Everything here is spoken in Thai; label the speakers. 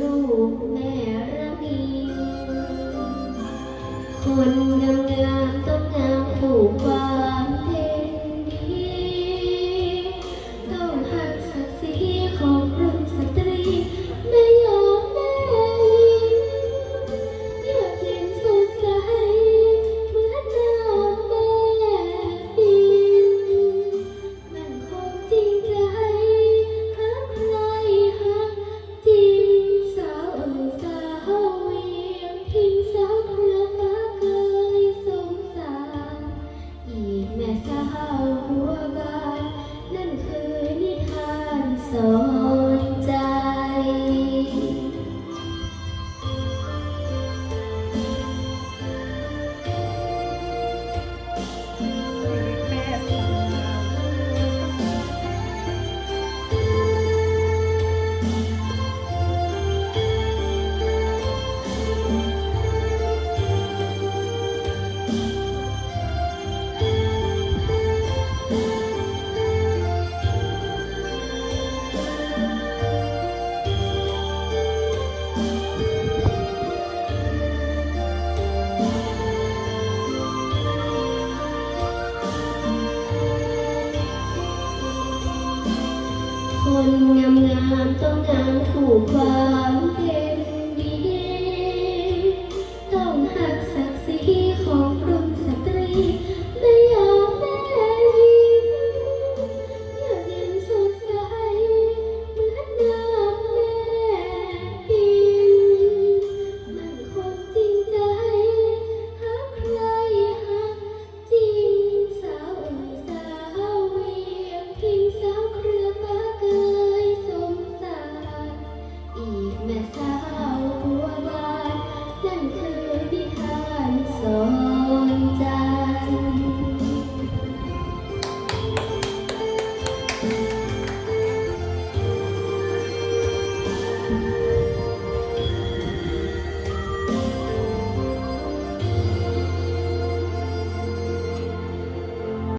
Speaker 1: ลูกแม่ระพีคนงามๆ sớm. คนงามๆต้